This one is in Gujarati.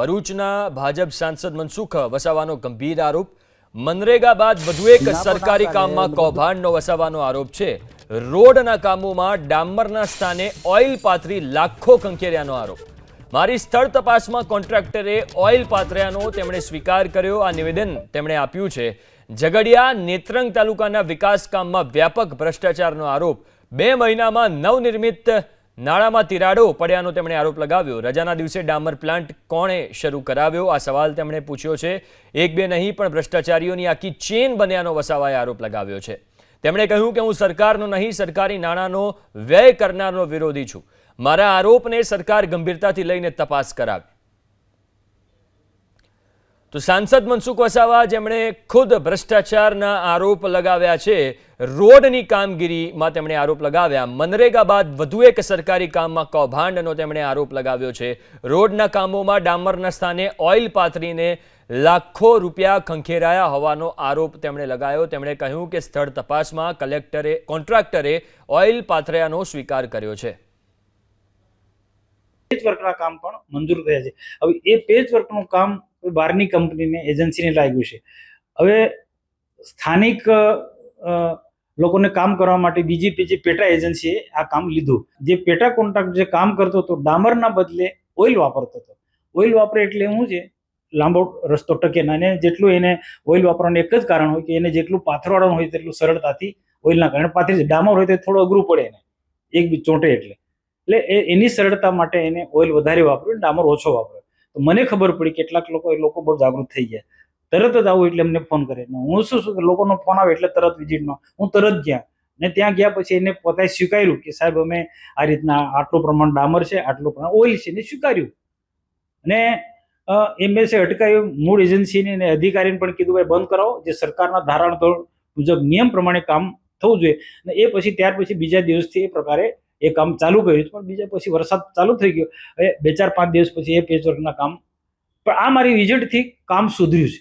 ભરૂચના ભાજપ સાંસદ મનસુખ વસાવાનો ગંભીર આરોપ. મનરેગા બાદ વધુ એક સરકારી કામમાં કૌભાંડનો વસાવાનો આરોપ છે. રોડના કામોમાં ડામરના સ્થાને ઓઇલ પાથરી લાખો કંકેર્યાનો આરોપ. મારી સ્થળ તપાસમાં કોન્ટ્રાક્ટરે ઓઇલ પાથર્યાનો તેમણે સ્વીકાર કર્યો. આ નિવેદન તેમણે આપ્યું છે. ઝઘડિયા નેત્રંગ તાલુકાના વિકાસ કામમાં વ્યાપક ભ્રષ્ટાચારનો આરોપ. બે મહિનામાં નવનિર્મિત નાણામાં તિરાડો પડ્યાનો તેમણે આરોપ લગાવ્યો. રજાના દિવસે ડામર પ્લાન્ટ કોણે શરૂ કરાવ્યો? આ સવાલ તેમણે પૂછ્યો છે. એક બે નહીં, પણ ભ્રષ્ટાચારીઓની આખી ચેન બન્યાનો વસાવાએ આરોપ લગાવ્યો છે. તેમણે કહ્યું કે હું સરકારનો નહીં, સરકારી નાણાંનો વ્યય કરનારનો વિરોધી છું. મારા આરોપને સરકાર ગંભીરતાથી લઈને તપાસ કરાવે. તો સાંસદ મનસુખ વસાવા જેમણે ખુદ ભ્રષ્ટાચારના આરોપ લગાવ્યા છે, રોડની કામગીરીમાં તેમણે આરોપ લગાવ્યા. મનરેગા બાદ વધુ એક સરકારી કામમાં કૌભાંડનો તેમણે આરોપ લગાવ્યો છે. રોડના કામોમાં ડામરના સ્થાને ઓઇલ પાથરીને લાખો રૂપિયા ખંખેરાયા હોવાનો આરોપ તેમણે લગાવ્યો. તેમણે કહ્યું કે સ્થળ તપાસમાં કલેક્ટરે, કોન્ટ્રાક્ટરે ઓઇલ પાથર્યાનો સ્વીકાર કર્યો છે. પેચ વર્કના કામ પણ મંજૂર થયા છે. હવે એ પેચ વર્કનું કામ કોઈ બહારની કંપનીને, એજન્સીને લાગ્યું છે. હવે સ્થાનિક લોકોને કામ કરવા માટે બીજી પેજી પેટા એજન્સીએ આ કામ લીધું. જે પેટા કોન્ટ્રાક્ટ જે કામ કરતો હતો, ડામરના બદલે ઓઇલ વાપરતો હતો. ઓઇલ વાપરે એટલે શું છે, લાંબો રસ્તો ટકે ના અને જેટલું એને ઓઇલ વાપરવાનું એક જ કારણ હોય કે એને જેટલું પાથરવાળાનું હોય તેટલું સરળતાથી ઓઇલના કારણે પાથરી. ડામર હોય તો થોડું અઘરું પડે એને. એક ચોંટે એટલે. એટલે એની સરળતા માટે એને ઓઇલ વધારે વાપર્યું ડામર ઓછો વાપર્યો. તો મને ખબર પડી કેટલાક લોકો એ લોકો બહુ જાગૃત થઈ ગયા. તરત જ આવું એટલે એમને ફોન કરે હું શું શું લોકોનો ફોન આવે એટલે તરત વિઝિટમાં હું તરત ગયા. ને ત્યાં ગયા પછી એને પોતાએ સ્વીકાર્યું કે સાહેબ, અમે આ રીતના આટલું પ્રમાણ ડામર છે, આટલું પ્રમાણ ઓઇલ છે ને સ્વીકાર્યું. અને એમએસએ અટકાયું. મૂળ એજન્સીને અને અધિકારીને પણ કીધું, ભાઈ, બંધ કરાવો. જે સરકારના ધારાણ મુજબ નિયમ પ્રમાણે કામ થવું જોઈએ. અને એ પછી ત્યાર પછી બીજા દિવસથી એ પ્રકારે એ કામ ચાલુ કર્યું પણ બીજા પછી વરસાદ ચાલુ થઈ ગયો. હવે બે ચાર પાંચ દિવસ પછી એ પેચવર્કના કામ, પણ આ મારી વિઝિટથી કામ સુધર્યું છે.